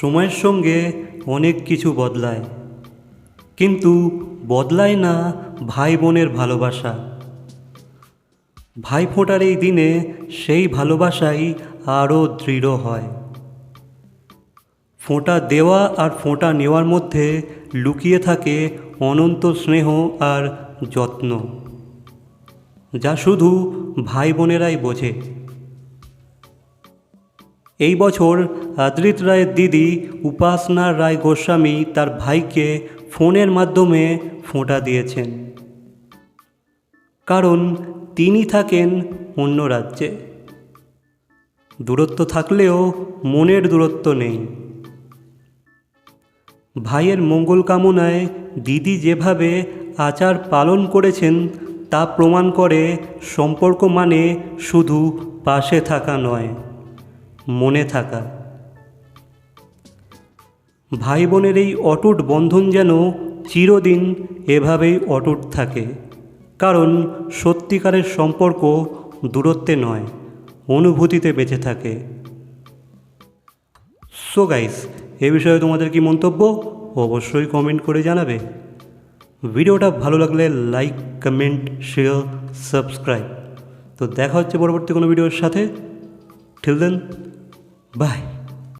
সময়ের সঙ্গে অনেক কিছু বদলায়। কিন্তু বদলায় না ভাই বোনের ভালোবাসা। ভাই ফোঁটার এই দিনে সেই ভালোবাসাই আরও দৃঢ় হয়। ফোঁটা দেওয়া আর ফোঁটা নেওয়ার মধ্যে লুকিয়ে থাকে অনন্ত স্নেহ আর যত্ন, যা শুধু ভাই বোনেরাই বোঝে। এই বছর আদ্রিত রায়ের দিদি উপাসনা রায় গোস্বামী তার ভাইকে ফোনের মাধ্যমে ফোঁটা দিয়েছেন। কারণ তিনি থাকেন অন্য রাজ্যে। দূরত্ব থাকলেও মনের দূরত্ব নেই। ভাইয়ের মঙ্গল কামনায় দিদি যেভাবে আচার পালন করেছেন, তা প্রমাণ করে সম্পর্ক মানে শুধু পাশে থাকা নয়। মনে থাকা। ভাই বোনের এই অটুট বন্ধন যেন চিরদিন এভাবেই অটুট থাকে। কারণ সত্যিকারের সম্পর্ক দূরত্বে নয়, অনুভূতিতে বেঁচে থাকে। সো গাইস এ বিষয়ে তোমাদের কি মন্তব্য? অবশ্যই কমেন্ট করে জানাবে। ভিডিওটা ভালো লাগলে লাইক কমেন্ট শেয়ার সাবস্ক্রাইব তো দেখা হচ্ছে পরবর্তী কোনো ভিডিওর সাথে। ঠিল দেন Bye.